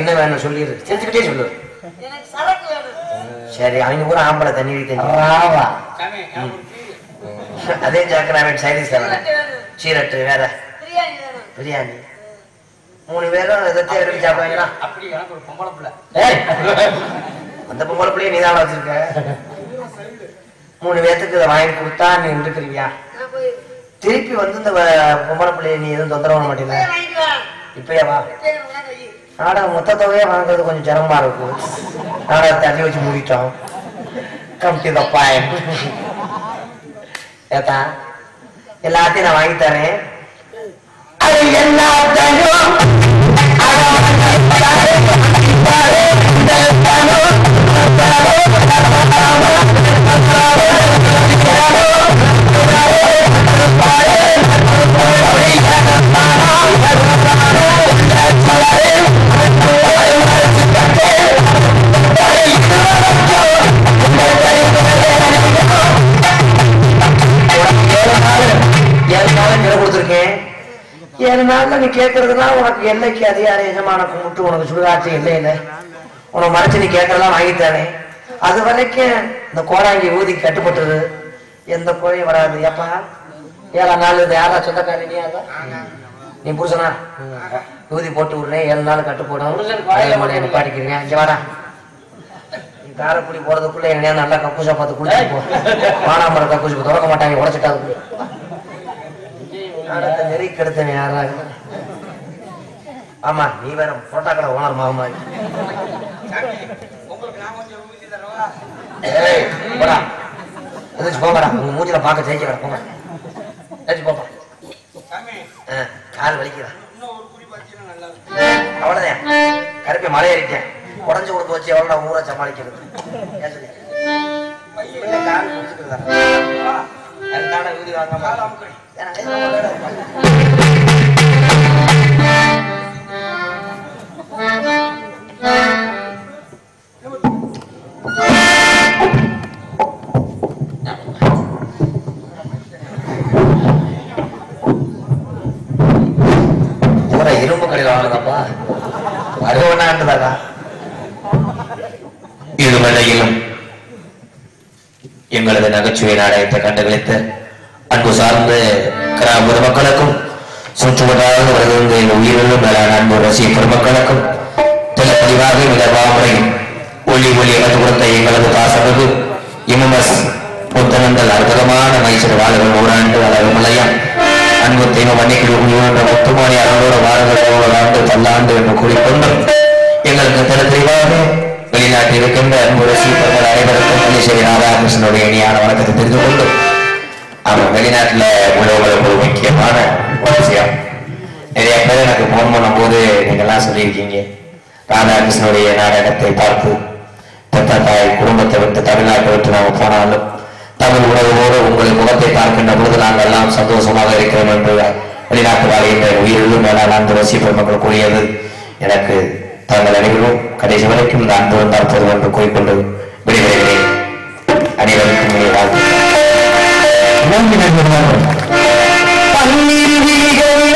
என்ன வேணும் சொல்லிடு. சிரிச்சுக்கிட்டே சொல்லு. எனக்கு சரக்கு வேணும். சரி அவங்க கூட ஆம்பளை தண்ணி டீ அதே வேணும் சரக்கு வேணும். சீரட்டு வேற. பிரியாணி மூணு பேரும் எதை எடுத்து சாப்பிடுவாங்களா? அப்படி எனக்கு ஒரு பொம்பளை பிள்ளை. அந்த பொம்பளை பிள்ளைய நீ தான் வச்சிருக்க. மூணு பேத்துக்கு இதை வாங்கி கொடுத்தா நீ இருந்துக்கிறியா? திருப்பி வந்து இந்த பொம்பளை பிள்ளைய நீ எதுவும் தொந்தரவு பண்ண மாட்டீங்க இப்பயே வா. போய் மொத்த தொகையை வாங்குறது கொஞ்சம் சிரமமா இருக்கும் நாடகத்தை தள்ளி வச்சு மூடிட்டோம். கம்பி டு த ஏத்தா எல்லாத்தையும் நான் வாங்கி தரேன். அது எல்லாத்தையும் ஏழு நாள்ல நீ கேட்கறதுலாம் உனக்கு எல்லைக்கு அதிகார எஜமான கும்பிட்டு உனக்கு சுடுகாட்சி இல்லை இல்லை உனக்கு மறைச்சு நீ கேட்கறதெல்லாம் வாங்கி தரேன் அது வரைக்கும் இந்த கோடாங்கி ஊதி கட்டுப்பட்டது. எந்த குறையும் வராது. ஏப்பா? ஏழாம் நாள் இது யாரா சொந்தக்காரி நீ யாரா? நீ புருஷனா? ஊதி போட்டு விடுறேன் ஏழு நாள் கட்டு போடும் நிப்பாட்டிக்கிறீங்க இங்க வாடா. நீ காரைக்குடி போறதுக்குள்ள என்ன நல்லா கக்கூசா பார்த்து குளிச்சு போ. வானாமரம் கக்கூசி திறக்க மாட்டாங்க. உடச்சிட்டாது நாடகத்தை நெறி கெடுத்தவன் யாரா? ஆமா நீ வேற புரோட்டா கடை ஓனர் மாமா போடா. எதாச்சும் போங்கடா. உங்க மூஞ்சில பார்க்க ஜெயிக்க போங்க. ஏதாச்சும் போப்பா. கால் வலிக்குதா? இன்னும் ஒரு குறி பார்த்தீங்கன்னா நல்லா இருக்கும். அவ்வளவுதான். கருப்பை மலை ஏறிட்டேன். உடஞ்சு கொடுத்து வச்சு எவ்வளவு ஊரை சமாளிக்கிறது? ஏன் கால் நம்மளோட பூரா இரும்பு கடையில் வாங்கினப்பா வருவனான்றதா இதுவரையிலும் எங்களது நகைச்சுவை நாடகத்தை கண்டுகளித்த அன்பு சார்ந்த கிராம மக்களுக்கும் சுற்றுவதாக வருகின்ற எங்கள் உயிரிலும் மேலான அன்பு ரசிக பெருமக்களுக்கும் தெளிவாக விதவாமுறையும் ஒளி ஒளி எனக்கு கொடுத்த எங்களது பாசமிகு எம்எஸ் புத்தனங்கள் அற்புதமான மைசூர் வாழ்கள் ஓராண்டு அழகுமலையான் அன்பு தெய்வ மன்னிக்கிற உயிரிழந்த முத்துமானி அறவோட வாரங்கள் ஆண்டு பல்லாண்டு என்று கூறிக்கொண்டு எங்களுக்கு தெளி தெளிவாக வெளிநாட்டில் இருக்கின்ற அன்பு ரசிகர்கள் அனைவருக்கும் பள்ளிசேரி ராதாகிருஷ்ணனுடைய இனியான வணக்கத்தை தெரிந்து கொண்டு அவர் வெளிநாட்டுல உள்ளவங்களுக்கு ஒரு முக்கியமான விஷயம். நிறைய பேர் எனக்கு போன் பண்ணும் போது நீங்கெல்லாம் சொல்லியிருக்கீங்க. ராதாகிருஷ்ணனுடைய நாடகத்தை பார்த்து தத்தா தாய் குடும்பத்தை விட்டு தமிழ்நாட்டை விட்டு நாம போனாலும் தமிழ் உணவோடு உங்கள் முகத்தை பார்க்கின்ற பொழுது நாங்கள் எல்லாம் சந்தோஷமாக இருக்கிறோம் என்று வெளிநாட்டு வாழ்கின்ற உயிரிலும் மேலான அன்பு ரசிகர் மக்கள் கூறியது. எனக்கு தங்கள் அனைவரும் கடைசி வரைக்கும் இந்த அன்பு வந்தால் போதும் என்று கூறிக்கொண்டு விடைபெறுகிறேன் 원이라는 빨리